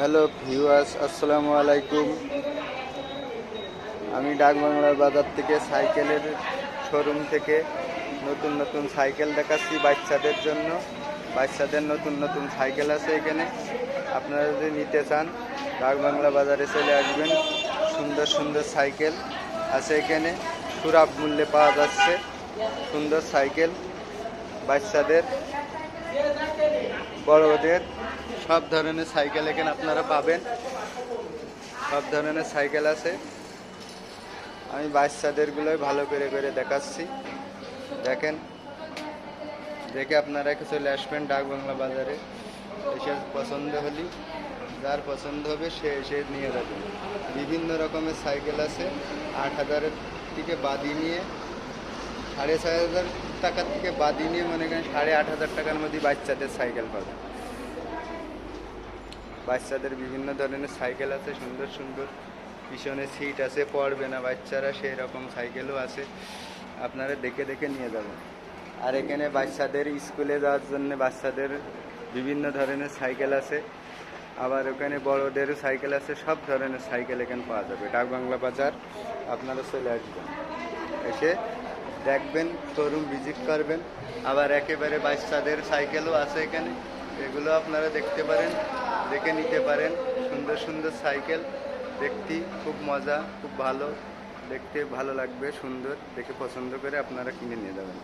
Hello viewers, আসসালামু আলাইকুম। আমি ডাকবাংলার বাজার থেকে সাইকেলের শোরুম থেকে নতুন নতুন সাইকেল দেখাচ্ছি বাচ্চাদের জন্য। বাচ্চাদের নতুন নতুন সাইকেল আছে এখানে। আপনারা যদি নিতে চান ডাকবাংলা বাজারে চলে আসবেন। সুন্দর সুন্দর সাইকেল আছে এখানে। সুরাব মূল্যে পাওয়া যাচ্ছে। সুন্দর সাইকেল বাচ্চাদের, বড়দের সব ধরনের সাইকেল এখানে আপনারা পাবেন। সব ধরনের সাইকেল আছে। আমি বাচ্চাদেরগুলোই ভালো করে করে দেখাচ্ছি। দেখেন, দেখে আপনারা চলে আসবেন ডাক বাংলা বাজারে। এসে পছন্দ হলি, যার পছন্দ হবে সে এসে নিয়ে যাবে। বিভিন্ন রকমের সাইকেল আছে। আট হাজারের থেকে বাদি নিয়ে, সাড়ে ছয় হাজার টাকার থেকে বাদি নিয়ে মনে করেন সাড়ে আট হাজার টাকার মধ্যে বাচ্চাদের সাইকেল পাবে। বাচ্চাদের বিভিন্ন ধরনের সাইকেল আছে, সুন্দর সুন্দর। পিছনে সিট আছে, পড়বে না বাচ্চারা সেই রকম সাইকেলও আছে। আপনারা দেখে দেখে নিয়ে যাবেন। আর এখানে বাচ্চাদের স্কুলে যাওয়ার জন্য বাচ্চাদের বিভিন্ন ধরনের সাইকেল আছে। আবার ওখানে বড়দেরও সাইকেল আছে, সব ধরনের সাইকেল এখানে পাওয়া যাবে। ডাকবাংলা বাজার, আপনারা চলে আসবেন। এসে দেখবেন শোরুম ভিজিট করবেন। আবার একেবারে বাচ্চাদের সাইকেলও আছে এখানে। এগুলো আপনারা দেখতে পারেন, দেখে নিতে পারেন। সুন্দর সুন্দর সাইকেল, দেখতে খুব মজা, খুব ভালো। দেখতে ভালো লাগবে, সুন্দর। দেখে পছন্দ করে আপনারা কিনে নিয়ে যাবেন।